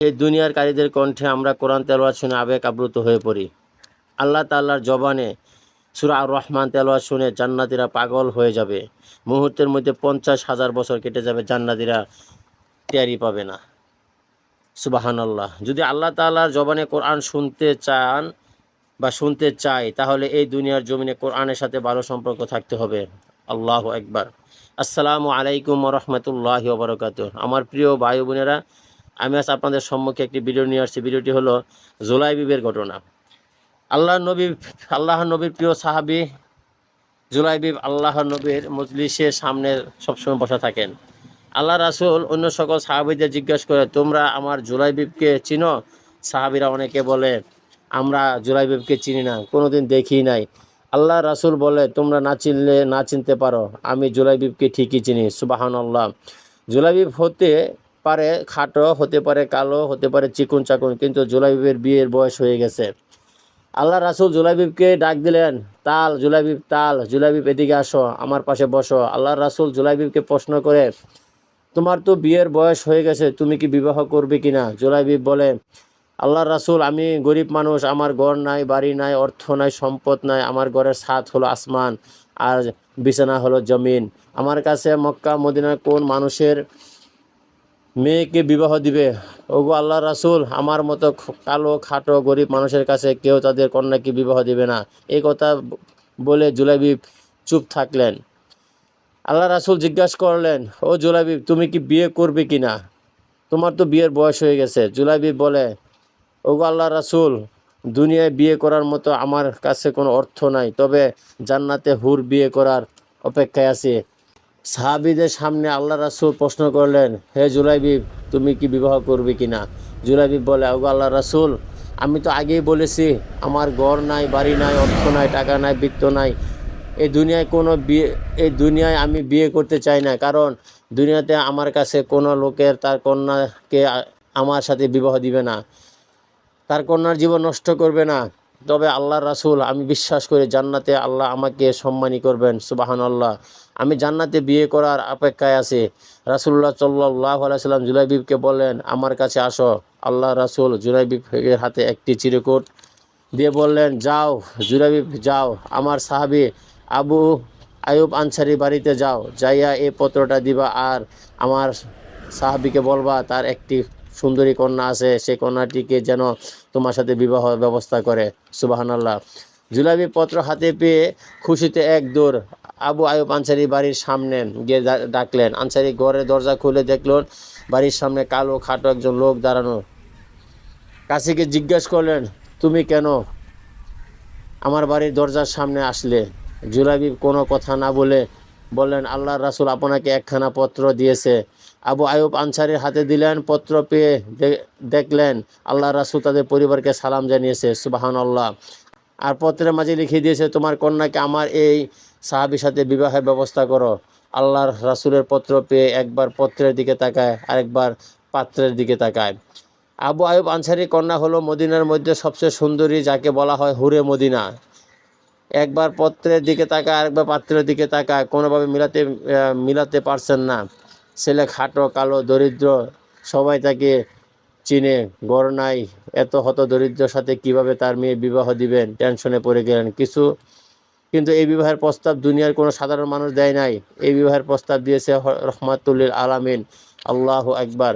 এই দুনিয়ার কারীদের কণ্ঠে আমরা কোরআন তেলাওয়াত শুনে আবেগ আপ্লুত হয়ে পড়ি। আল্লাহ তাল্লাহর জবানে সুরা আর রহমান তেলাওয়াত শুনে জান্নাতিরা পাগল হয়ে যাবে। মুহূর্তের মধ্যে পঞ্চাশ হাজার বছর কেটে যাবে, জান্নাতিরা টেয়ারি পাবে না। সুবাহান আল্লাহ যদি আল্লাহ তাল্লাহর জবানে কোরআন শুনতে চান বা শুনতে চাই তাহলে এই দুনিয়ার জমিনে কোরআনের সাথে ভালো সম্পর্ক থাকতে হবে। আল্লাহ একবার আসসালামু আলাইকুম রহমতুল্লাহ বরকাত আমার প্রিয় ভাই বোনেরা আমি আজ আপনাদের সম্মুখে একটি ভিডিও নিয়ে আসছি। ভিডিওটি হলো জুলাই বিবের ঘটনা। আল্লাহ নবী, আল্লাহ নবীর প্রিয় সাহাবি জুলাইবিব আল্লাহ নবীর মজলিসের সামনে সবসময় বসা থাকেন। আল্লাহ রাসুল অন্য সকল সাহাবিদের জিজ্ঞাসা করে, তোমরা আমার জুলাইবিবকে চিনো? সাহাবিরা অনেকে বলে, আমরা জুলাইবিবকে চিনি না, কোনোদিন দেখি নাই। আল্লাহ রাসুল বলে, তোমরা না চিনলে, না চিনতে পারো, আমি জুলাইবিবকে ঠিকই চিনি। সুবাহান আল্লাহ জুলাইবিব হতে পারে, খাটো, হতে পারে কালো, হতে পারে চিকুন চাকুন, কিন্তু জুলাইবিবের বিয়ের বয়স হয়ে গেছে। আল্লাহ রাসুল জুলাইবিবকে ডাক দিলেন, তাল, জুলাইবিব তাল, জুলাইবিব, এদিকে আসো, আমার পাশে বসো। আল্লাহ রাসুল জুলাইবিবকে প্রশ্ন করে, তোমার তো বিয়ের বয়স হয়ে গেছে, তুমি কি বিবাহ করবে কিনা? জুলাইবিব বলে, আল্লাহ রাসুল, আমি গরিব মানুষ, আমার ঘর নাই, বাড়ি নাই, অর্থ নাই, সম্পদ নাই, আমার ঘরের ছাদ হলো আসমান আর বিছানা হলো জমিন। আমার কাছে মক্কা, মদিনার কোন মানুষের মেয়েকে বিবাহ দিবে। ওগো আল্লাহ রাসুল, আমার মতো কালো, খাটো, গরিব মানুষের কাছে কেউ তাদের কন্যাকে বিবাহ দিবে না। এই কথা বলে জুলাইবি চুপ থাকলেন। আল্লাহ রাসুল জিজ্ঞাসা করলেন, ও জুলাইবি তুমি কি বিয়ে করবে কি না? তোমার তো বিয়ের বয়স হয়ে গেছে। জুলাইবি বলে, ওগো আল্লাহ রাসুল, দুনিয়ায় বিয়ে করার মতো আমার কাছে কোনো অর্থ নাই। তবে জান্নাতে হুর বিয়ে করার অপেক্ষায় আছি। সাহাবিদের সামনে আল্লাহ রাসুল প্রশ্ন করলেন, হে জুলাইবিব, তুমি কি বিবাহ করবে কি না জুলাইবিব বলে ওগো আল্লাহ রাসুল, আমি তো আগেই বলেছি, আমার ঘর নাই, বাড়ি নাই, অর্থ নাই, টাকা নাই, বৃত্ত নাই। এই দুনিয়ায় কোনো বিয়ে এই দুনিয়ায় আমি বিয়ে করতে চাই না, কারণ দুনিয়াতে আমার কাছে কোনো লোকের তার কন্যাকে আমার সাথে বিবাহ দিবে না। তার কন্যার জীবন নষ্ট করবে না। তবে আল্লাহ রাসুল, আমি বিশ্বাস করি জান্নাতে আল্লাহ আমাকে সম্মানী করবেন সুবাহান আল্লাহ আমি জান্নাতে বিয়ে করার অপেক্ষায় আছি। রাসুল্লাহ সাল্লাহ আলাইসাল্লাম জুলাইবিবকে বললেন, আমার কাছে আসো। আল্লাহ রাসুল জুলাইবিবের হাতে একটি চিরকুট দিয়ে বললেন, যাও, জুলাইবিব, যাও। আমার সাহাবি আবু আয়ুব আনসারি বাড়িতে যাও। যাইয়া এই পত্রটা দিবা আর আমার সাহাবিকে বলবা, তার একটি সুন্দরী কন্যা আছে, সেই কন্যাটিকে যেন তোমার সাথে বিবাহ ব্যবস্থা করে। সুবাহান আল্লাহ জুলাইবি পত্র হাতে পেয়ে খুশিতে এক দূর আবু আয়ুব আনসারি বাড়ির সামনে গিয়ে ডাকলেন। আনসারি ঘরের দরজা খুলে দেখলেন বাড়ির সামনে কালো খাটো একজন লোক দাঁড়ানো। কাশিকে জিজ্ঞেস করলেন, তুমি কেন আমার বাড়ির দরজার সামনে আসলে? জুলাইবি কোনো কথা না বলে বললেন আল্লাহ রাসুল আপনাকে একখানা পত্র দিয়েছে। আবু আয়ুব আনসারির হাতে দিলেন, পত্র পেয়ে দেখলেন আল্লাহ রাসুল তাদের পরিবারকে সালাম জানিয়েছে সুবাহান আল্লাহ আর পত্রের মাঝে লিখে দিয়েছে, তোমার কন্যাকে আমার এই সাহাবির সাথে বিবাহের ব্যবস্থা করো। আল্লাহর রাসুলের পত্র পেয়ে একবার পত্রের দিকে তাকায়, আরেকবার পাত্রের দিকে তাকায়। আবু আয়ুব আনসারি কন্যা হলো মদিনার মধ্যে সবচেয়ে সুন্দরী, যাকে বলা হয় হুরে মদিনা। একবার পত্রের দিকে তাকায়, আরেকবার পাত্রের দিকে তাকায়। কোনোভাবে মিলাতে মিলাতে পারছেন না। ছেলে খাটো, কালো, দরিদ্র, সবাই তাকে চিনে। গড় নাই, এত হত দরিদ্রের সাথে কীভাবে তার মেয়ে বিবাহ দিবেন? টেনশনে পড়ে গেলেন। কিছু, কিন্তু এই বিবাহের প্রস্তাব দুনিয়ার কোনো সাধারণ মানুষ দেয় নাই। এই বিবাহের প্রস্তাব দিয়েছে রহমাতুল্লিল আলামিন। আল্লাহ একবার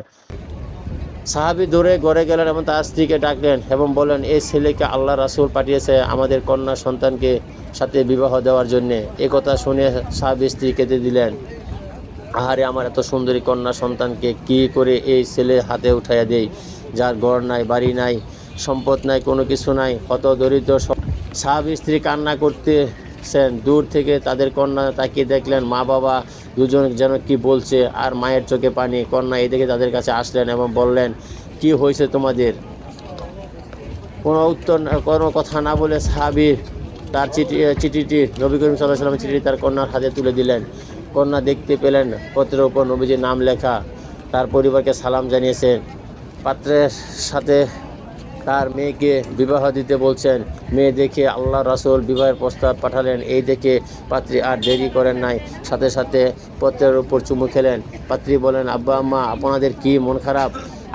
সাহাবি দৌড়ে গড়ে গেলেন এবং তার স্ত্রীকে ডাকলেন এবং বলেন এই ছেলেকে আল্লাহ রাসুল পাঠিয়েছে আমাদের কন্যা সন্তানকে সাথে বিবাহ দেওয়ার জন্যে। এ কথা শুনে সাহাবি স্ত্রী কেঁদে দিলেন। আহারে, আমার এত সুন্দরী কন্যা সন্তানকে কি করে এই ছেলে হাতে উঠাইয়া দেই? যার ঘর নাই, বাড়ি নাই, সম্পদ নাই, কোনো কিছু নাই, কত দরিদ্র সাহাবি স্ত্রী কান্না করতেছেন দূর থেকে তাদের কন্যা তাকিয়ে দেখলেন, মা বাবা দুজন যেন কি বলছে আর মায়ের চোখে পানি। কন্যা এই দেখে তাদের কাছে আসলেন এবং বললেন, কি হয়েছে তোমাদের? কোনো উত্তর কোনো কথা না বলে সাহাবি তার চিঠি চিঠিটি, নবী করিম সাল্লাহ সাল্লামের চিঠি তার কন্যার হাতে তুলে দিলেন। কন্যা দেখতে পেলেন পত্রের উপর নবীজির নাম লেখা। তার পরিবারকে সালাম জানিয়েছেন পাত্রের সাথে তার মেয়েকে বিবাহ দিতে বলছেন। মেয়ে দেখে আল্লাহ রাসুল বিবাহের প্রস্তাব পাঠালেন। এই দেখে পাত্রী আর দেরি করেন নাই। সাথে সাথে পত্রের উপর চুমু খেলেন। পাত্রী বলেন, আব্বা, আম্মা, আপনাদের কি মন খারাপ?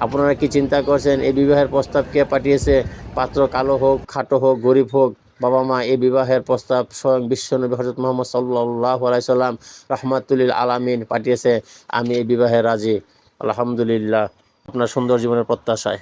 আপনারা কি চিন্তা করছেন? এই বিবাহের প্রস্তাব কে পাঠিয়েছে? পাত্র কালো হোক, খাটো হোক, গরিব হোক, বাবা মা, এই বিবাহের প্রস্তাব স্বয়ং বিশ্বনবী হজরত মোহাম্মদ সাল্লাহ আলাইসাল্লাম রহমাতুল্লিল আলামিন পাঠিয়েছে। আমি এই বিবাহে রাজি। আলহামদুলিল্লাহ। আপনার সুন্দর জীবনের প্রত্যাশায়।